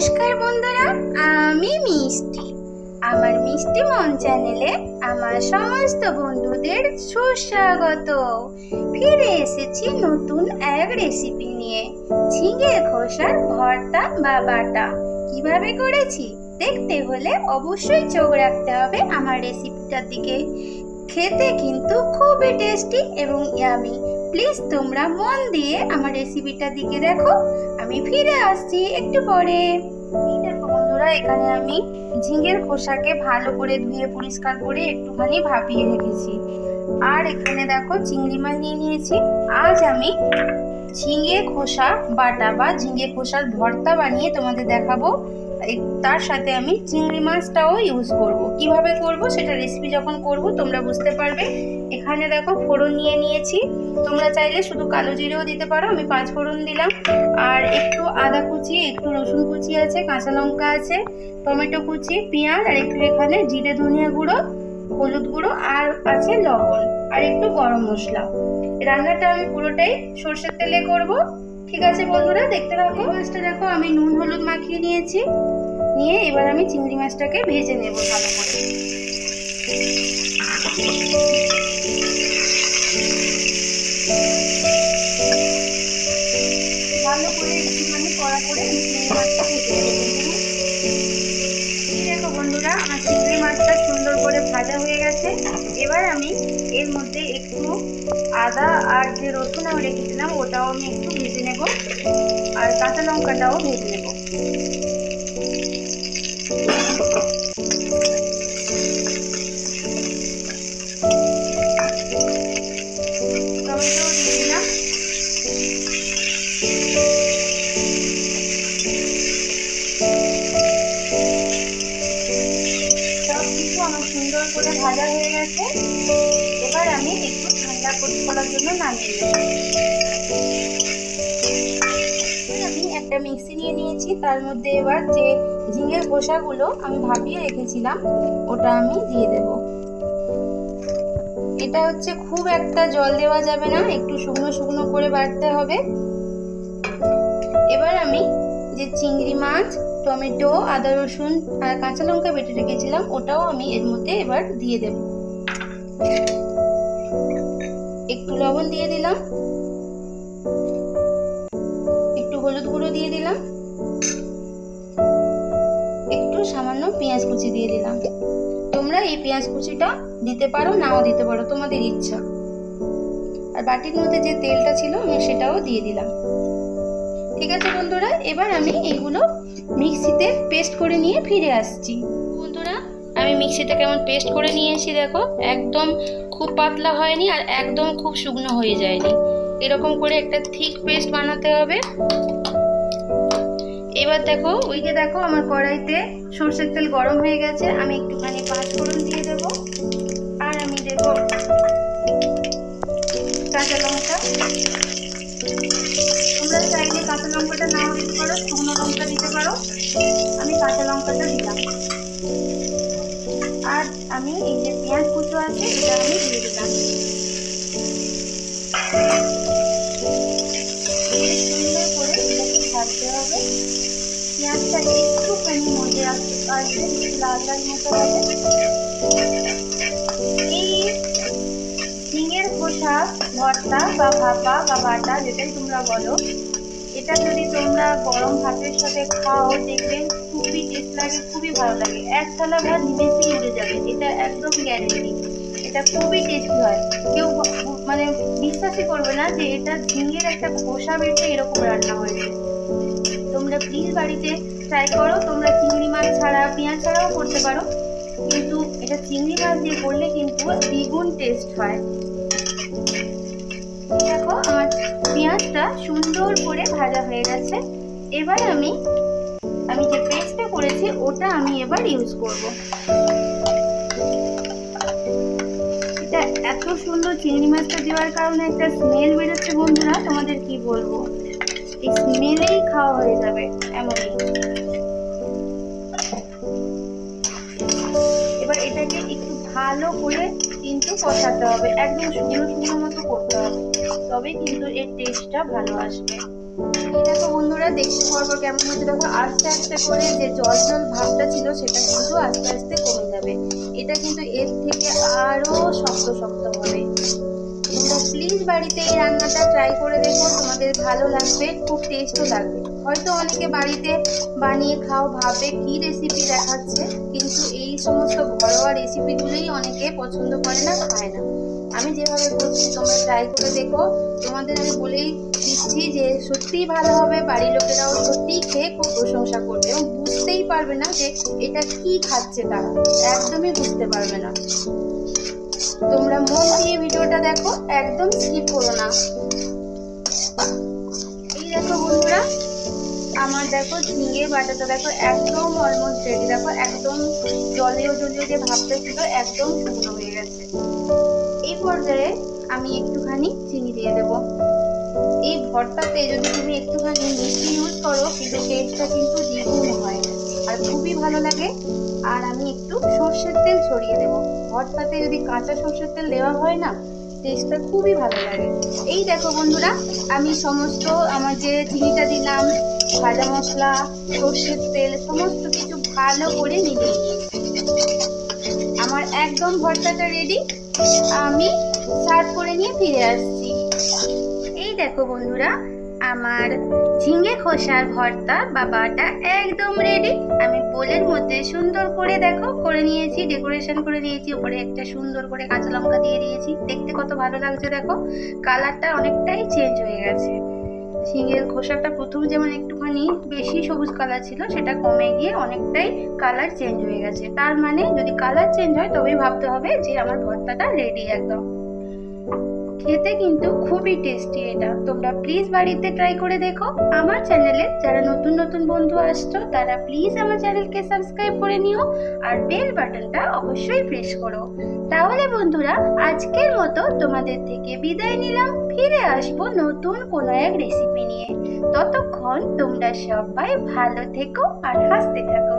নমস্কার বন্ধুরা, আমি মিষ্টি। আমার মিষ্টি মন চ্যানেলে আমার সমস্ত বন্ধুদের সুস্বাগত। ফিরে এসেছি নতুন এক রেসিপি নিয়ে। ঝিঙে খোসার ভর্তা বা বাটা। কীভাবে করেছি? দেখতে হলে অবশ্যই চোখ রাখতে হবে আমার রেসিপিটার দিকে। খেতে কিন্তু খুবই টেস্টি এবং ইয়ামি প্লিজ তোমরা মন দিয়ে আমার রেসিপিটার দিকে দেখো। আমি ফিরে আসছি একটু পরে। দেখো বন্ধুরা, এখানে আমি ঝিঙের খোসাকে ভালো করে ধুয়ে পরিষ্কার করে একটুখানি ভাপিয়ে রেখেছি। আর এখানে দেখো চিংড়ি মাছ নিয়ে নিয়েছি। আজ আমি ঝিঙে খোসা বাটা বা ঝিঙে খোসার ভর্তা বানিয়ে তোমাদের দেখাবো। তার সাথে আমি চিংড়ি মাছটাও ইউজ করব। কীভাবে করব সেটা রেসিপি যখন করব, তোমরা বুঝতে পারবে। এখানে দেখো ফোড়ন নিয়ে নিয়েছি। তোমরা চাইলে শুধু কালো জিরেও দিতে পারো, আমি পাঁচ ফোড়ন দিলাম। আর একটু আদা কুচি, একটু রসুন কুচি আছে, কাঁচা লঙ্কা আছে, টমেটো কুচি, পেঁয়াজ, আর একটু এখানে জিরে ধনিয়া গুঁড়ো, হলুদ গুঁড়ো, আর আছে লবণ, আর একটু গরম মশলা। রান্নাটা আমি পুরোটাই সর্ষের তেলে করব। ঠিক আছে বন্ধুরা, দেখতে থাকো। মাছটা দেখো, আমি নুন হলুদ মাখিয়ে নিয়েছি। নিয়ে এবার আমি চিংড়ি মাছটাকে ভেজে নেব ভালো করে। সুন্দর করে ভাজা হয়ে গেছে। এবার আমি এর মধ্যে একটু আদা আর যে রসুন আমি রেখেছিলাম, ওটাও আমি একটু ভেজে নেব। আর কাঁচা লঙ্কাটাও ভেজে নেব। করে ভাজা হয়ে গেছে। এবার আমি একটু ঠান্ডা করে করার জন্য নামিয়ে নেব। আমি একটা মিক্সি নিয়ে নিয়েছি। তার মধ্যে এবার যে ঝিঙের খোসাগুলো আমি ভাপিয়ে রেখেছিলাম, ওটা আমি দিয়ে দেব। এটা হচ্ছে খুব একটা জল দেওয়া যাবে না, একটু শুকনো শুকনো করে বাটতে হবে। এবার আমি যে চিংড়ি মাছ টমেটো, আদা রসুন আর কাঁচা লঙ্কা বেটে রেখেছিলাম, ওটাও আমি এর মধ্যে এবার দিয়ে দেব। একটু লবণ দিয়ে দিলাম। একটু হলুদ গুঁড়ো দিয়ে দিলাম। একটু সামান্য পেঁয়াজ কুচি দিয়ে দিলাম। তোমরা এই পেঁয়াজ কুচিটা দিতে পারো, নাও দিতে পারো, তোমাদের ইচ্ছা। আর বাটির মধ্যে যে তেলটা ছিল, আমি সেটাও দিয়ে দিলাম। ঠিক আছে বন্ধুরা, এবার আমি এইগুলো মিক্সিতে পেস্ট করে নিয়ে ফিরে আসছি। বন্ধুরা, আমি মিক্সিতে কেমন পেস্ট করে নিয়ে এসেছি দেখো, একদম খুব পাতলা হয়নি আর একদম খুব শুকনো হয়ে যায়নি। এরকম করে একটা থিক পেস্ট বানাতে হবে। এবার দেখো, ওই যে দেখো আমার কড়াইতে সর্ষের তেল গরম হয়ে গেছে, আমি একটুখানি পাঁচ ফোড়ন দিয়ে দেবো। আর আমি দেবো কাঁচা লঙ্কা। লঙ্কাটা নাও দিতে পারো, শুকনো লঙ্কা দিতে পারো। আমি কাঁচা লঙ্কাটা দিলাম। আর আমি এই যে পেঁয়াজ কুচো আছে, এটা আমি দিয়ে দিলাম। হবে। পেঁয়াজটা একটুখানি মধ্যে রাখতে আসবে লাল লাল মতো হবে। ঝিঙের ভর্তা বা ভাপা বা বাটা, যেটাই তোমরা বলো এটা যদি তোমরা গরম ভাতের সাথে খাও দেখবেন খুবই টেস্ট লাগে, খুবই ভালো লাগে। এক থালা ভাত নিমেষেই উড়ে যাবে, এটা একদম গ্যারেন্টি এটা খুবই টেস্টি হয়। কেউ মানে বিশ্বাসই করবে না যে এটা ঝিঙের একটা খোসা বেটে এরকম রান্না হয়েছে তোমরা প্লিজ বাড়িতে ট্রাই করো। তোমরা চিংড়ি মাছ ছাড়া পেঁয়াজ ছাড়াও করতে পারো। কিন্তু এটা চিংড়ি মাছ দিয়ে করলে কিন্তু দ্বিগুণ টেস্ট হয়। দেখো, আমার পেঁয়াজটা সুন্দর করে ভাজা হয়ে গেছে। এবার আমি আমি যে পেস্টটা করেছি, ওটা আমি এবার ইউজ করব। এটা এত সুন্দর চিংড়ি মাছটা দেওয়ার কারণে একটা স্মেল বেরোচ্ছে বন্ধুরা, তোমাদের কি বলব? এই স্মেলেই খাওয়া হয়ে যাবে, এমনই। ভালো করে কিন্তু কষাতে হবে। একদম শুকনো শুকনো মতো করতে হবে। তবে কিন্তু এর টেস্টটা ভালো আসবে। দেখো বন্ধুরা, দেখতে পর পর কেমন হচ্ছে। দেখো আস্তে আস্তে করে যে জল জল ভাবটা ছিল, সেটা কিন্তু আস্তে আস্তে কমে যাবে। এটা কিন্তু এর থেকে আরও শক্ত শক্ত হবে। প্লিজ বাড়িতে এই রান্নাটা ট্রাই করে দেখো। তোমাদের ভালো লাগবে, খুব টেস্টও লাগবে। হয়তো অনেকে বাড়িতে বানিয়ে খাও, ভাবে কি রেসিপি দেখাচ্ছে, কিন্তু এই সমস্ত ঘরোয়া রেসিপিগুলোই অনেকে পছন্দ করে না, খায় না। আমি যেভাবে করছি তোমরা ট্রাই করে দেখো। তোমাদের আমি বলেই দিচ্ছি যে সত্যিই ভালো হবে, বাড়ির লোকেরাও সত্যিই খেয়ে খুব প্রশংসা করবে এবং বুঝতেই পারবে না যে এটা কি খাচ্ছে তারা। একদমই বুঝতে পারবে না। তোমরা মন দিয়ে ভিডিওটা দেখো, একদম স্কিপ করো না। এই দেখো বন্ধুরা আমার দেখো ঝিঙে বাটাটা দেখো একদম অলমোস্ট রেডি দেখো একদম জলীয় জলীয় যে ভাবটা ছিল একদম শুকনো হয়ে গেছে। এই পর্যায়ে আমি একটুখানি চিনি দিয়ে দেবো। এই ভর্তাতে যদি তুমি একটুখানি মিষ্টি ইউজ করো, কিন্তু টেস্টটা কিন্তু দ্বিগুণ হয়। আর খুবই ভালো লাগে। আর আমি একটু সর্ষের তেল ছড়িয়ে দেবো। ভর্তাতে যদি কাঁচা সর্ষের তেল দেওয়া হয় না টেস্টটা খুবই ভালো লাগে। এই দেখো বন্ধুরা, আমি সমস্ত আমার যে চিনিটা দিলাম ভাজা মশলা, সর্ষের তেল, সমস্ত কিছু ভালো করে নিয়েছি। আমার একদম ভর্তাটা রেডি আমি সার্ভ করে নিয়ে ফিরে আসছি। এই দেখো বন্ধুরা, আমার ঝিঙে খোসার ভর্তা বা বাটা একদম রেডি আমি বোলের মধ্যে সুন্দর করে দেখো, করে নিয়েছি ডেকোরেশন করে নিয়েছি। উপরে একটা সুন্দর করে কাঁচা লঙ্কা দিয়ে দিয়েছি। দেখতে কত ভালো লাগছে দেখো। কালারটা অনেকটাই চেঞ্জ হয়ে গেছে। ঝিঙের খোসাটা প্রথম যেমন একটুখানি বেশি সবুজ কালার ছিল, সেটা কমে গিয়ে অনেকটাই কালার চেঞ্জ হয়ে গেছে। তার মানে যদি কালার চেঞ্জ হয় তবেই ভাবতে হবে যে আমার ভর্তাটা রেডি একদম। খেতে কিন্তু খুবই টেস্টি এটা। তোমরা প্লিজ বাড়িতে ট্রাই করে দেখো। আমার চ্যানেলে যারা নতুন নতুন বন্ধু আসছো, তারা প্লিজ আমার চ্যানেলকে সাবস্ক্রাইব করে নিও আর বেল বাটনটা অবশ্যই প্রেস করো। তাহলে বন্ধুরা, আজকের মতো তোমাদের থেকে বিদায় নিলাম। ফিরে আসব নতুন কোনো এক রেসিপি নিয়ে। ততক্ষণ তোমরা সবাই ভালো থেকো আর হাসতে থাকো।